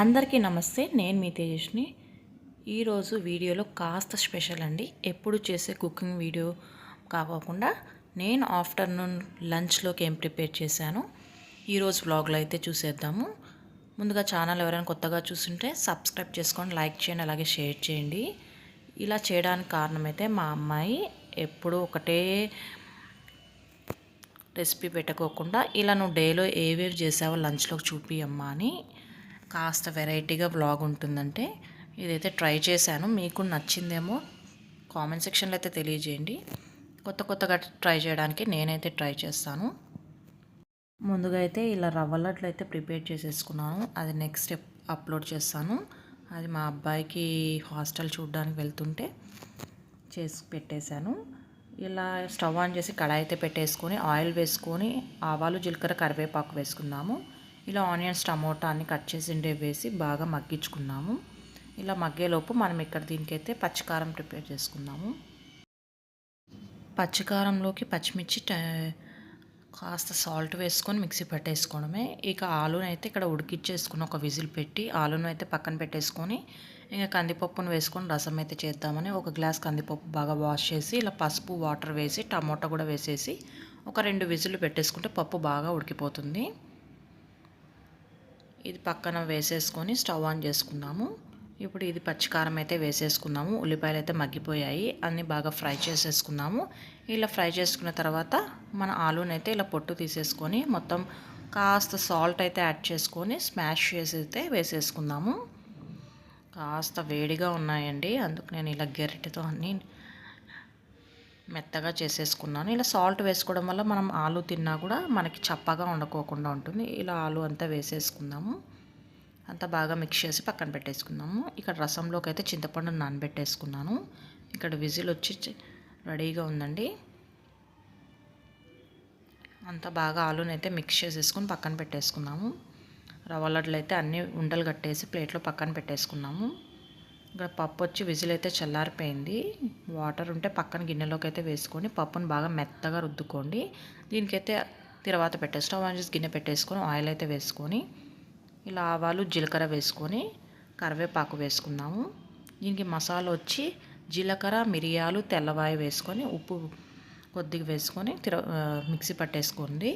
అందరికీ నమస్తే నేను మీ తేజస్ని ఈరోజు వీడియోలో కాస్త స్పెషల్ అండి. ఎప్పుడు చేసే కుకింగ్ వీడియో కాకుండా నేను ఆఫ్టర్నూన్ లంచ్లోకి ఏం ప్రిపేర్ చేశాను ఈరోజు వ్లాగ్లో అయితే చూసేద్దాము. ముందుగా ఛానల్ ఎవరైనా కొత్తగా చూస్తుంటే సబ్స్క్రైబ్ చేసుకొని లైక్ చేయండి అలాగే షేర్ చేయండి. ఇలా చేయడానికి కారణమైతే మా అమ్మాయి ఎప్పుడు ఒకటే రెసిపీ పెట్టుకోకుండా ఇలా నువ్వు డేలో ఏవేవి చేసావో లంచ్లోకి చూపియమ్మా అని కాస్త వెరైటీగా బ్లాగ్ ఉంటుందంటే ఇదైతే ట్రై చేశాను. మీకు నచ్చిందేమో కామెంట్ సెక్షన్లో అయితే తెలియజేయండి. కొత్త కొత్తగా ట్రై చేయడానికి నేనైతే ట్రై చేస్తాను. ముందుగా అయితే ఇలా రవ్వ లడ్లు అయితే ప్రిపేర్ చేసేసుకున్నాను. అది నెక్స్ట్ స్టెప్ అప్లోడ్ చేస్తాను. అది మా అబ్బాయికి హాస్టల్ చూడడానికి వెళ్తుంటే చేసి పెట్టేశాను. ఇలా స్టవ్ ఆన్ చేసి కడాయి అయితే పెట్టేసుకొని ఆయిల్ వేసుకొని ఆవాలు జీలకర్ర కరివేపాకు వేసుకుందాము. ఇలా ఆనియన్స్ టమోటా కట్ చేసి వేసి బాగా మగ్గించుకున్నాము. ఇలా మగ్గేలోపు మనం ఇక్కడ దీనికైతే పచ్చికారం ప్రిపేర్ చేసుకుందాము. పచ్చికారంలోకి పచ్చిమిర్చి కాస్త సాల్ట్ వేసుకొని మిక్సీ పెట్టేసుకోవడమే. ఇక ఆలుని అయితే ఇక్కడ ఉడికిచ్చేసుకుని ఒక విజిల్ పెట్టి ఆలూను అయితే పక్కన పెట్టేసుకొని ఇంకా కందిపప్పును వేసుకొని రసం అయితే చేద్దామని ఒక గ్లాస్ కందిపప్పు బాగా వాష్ చేసి ఇలా పసుపు వాటర్ వేసి టమోటా కూడా వేసేసి ఒక రెండు విజిల్లు పెట్టేసుకుంటే పప్పు బాగా ఉడికిపోతుంది. ఇది పక్కన వేసేసుకొని స్టవ్ ఆన్ చేసుకున్నాము. ఇప్పుడు ఇది పచ్చికారం అయితే వేసేసుకున్నాము. ఉల్లిపాయలు అయితే మగ్గిపోయాయి. అన్నీ బాగా ఫ్రై చేసేసుకున్నాము. ఇలా ఫ్రై చేసుకున్న తర్వాత మన ఆలూనైతే ఇలా పొట్టు తీసేసుకొని మొత్తం కాస్త సాల్ట్ అయితే యాడ్ చేసుకొని స్మాష్ చేసి అయితే వేసేసుకుందాము. కాస్త వేడిగా ఉన్నాయండి. అందుకు నేను ఇలా గెరిటితో అన్నీ మెత్తగా చేసేసుకున్నాను. ఇలా సాల్ట్ వేసుకోవడం వల్ల మనం ఆలు తిన్నా కూడా మనకి చప్పగా ఉండకోకుండా ఉంటుంది. ఇలా ఆలు అంతా వేసేసుకుందాము. అంతా బాగా మిక్స్ చేసి పక్కన పెట్టేసుకుందాము. ఇక్కడ రసంలోకి అయితే చింతపండు నానబెట్టేసుకున్నాను. ఇక్కడ విజిల్ వచ్చి రెడీగా ఉందండి. అంతా బాగా ఆలుని అయితే మిక్స్ చేసేసుకొని పక్కన పెట్టేసుకున్నాము. రవ్వ లడ్లు అయితే అన్నీ ఉండలు కట్టేసి ప్లేట్లో పక్కన పెట్టేసుకున్నాము. ఇక్కడ పప్పు వచ్చి విజిల్ అయితే చల్లారిపోయింది. వాటర్ ఉంటే పక్కన గిన్నెలోకి అయితే వేసుకొని పప్పును బాగా మెత్తగా రుద్దుకోండి. దీనికైతే తర్వాత పెట్టే స్టవ్ ఆన్ చేసి గిన్నె పెట్టేసుకొని ఆయిల్ అయితే వేసుకొని ఇలా ఆవాలు జీలకర్ర వేసుకొని కరివేపాకు వేసుకుందాము. దీనికి మసాలా వచ్చి జీలకర్ర మిరియాలు తెల్లవాయి వేసుకొని ఉప్పు కొద్దిగా వేసుకొని తిర మిక్సీ పట్టేసుకోండి.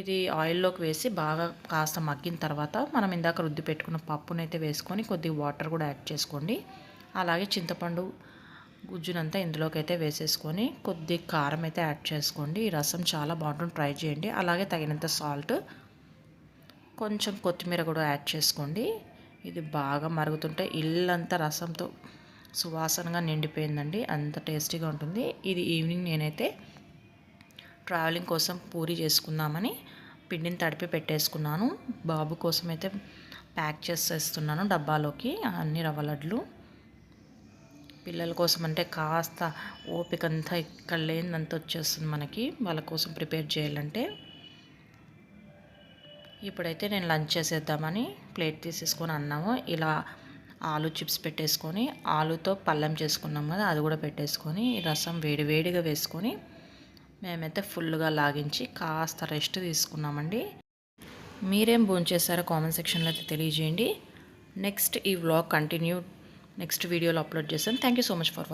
ఇది ఆయిల్లోకి వేసి బాగా కాస్త మగ్గిన తర్వాత మనం ఇందాక రుద్ది పెట్టుకున్న పప్పునైతే వేసుకొని కొద్దిగా వాటర్ కూడా యాడ్ చేసుకోండి. అలాగే చింతపండు గుజ్జునంతా ఇందులోకి అయితే వేసేసుకొని కొద్ది కారం అయితే యాడ్ చేసుకోండి. ఈ రసం చాలా బాగుంటుంది ట్రై చేయండి. అలాగే తగినంత సాల్ట్ కొంచెం కొత్తిమీర కూడా యాడ్ చేసుకోండి. ఇది బాగా మరుగుతుంటే ఇల్లంతా రసంతో సువాసనగా నిండిపోయిందండి. అంత టేస్టీగా ఉంటుంది. ఇది ఈవినింగ్ నేనైతే ట్రావెలింగ్ కోసం పూరి చేసుకుందామని పిండిని తడిపి పెట్టేసుకున్నాను. బాబు కోసం అయితే ప్యాక్ చేసేస్తున్నాను డబ్బాలోకి అన్ని రవ్వ లడ్లు. పిల్లల కోసం అంటే కాస్త ఓపిక అంతా ఇక్కడ లేనిదంతా వచ్చేస్తుంది మనకి. వాళ్ళ కోసం ప్రిపేర్ చేయాలంటే. ఇప్పుడైతే నేను లంచ్ చేసేద్దామని ప్లేట్ తీసేసుకొని అన్నాము. ఇలా ఆలు చిప్స్ పెట్టేసుకొని ఆలుతో పళ్ళెం చేసుకున్నాం కదా అది కూడా పెట్టేసుకొని రసం వేడి వేడిగా వేసుకొని మేమైతే ఫుల్గా లాగించి కాస్త రెస్ట్ తీసుకున్నామండి. మీరేం భోంచేస్తారో కామెంట్ సెక్షన్లో అయితే తెలియజేయండి. నెక్స్ట్ ఈ వ్లాగ్ కంటిన్యూ నెక్స్ట్ వీడియోలో అప్లోడ్ చేస్తాను thank you so much for watching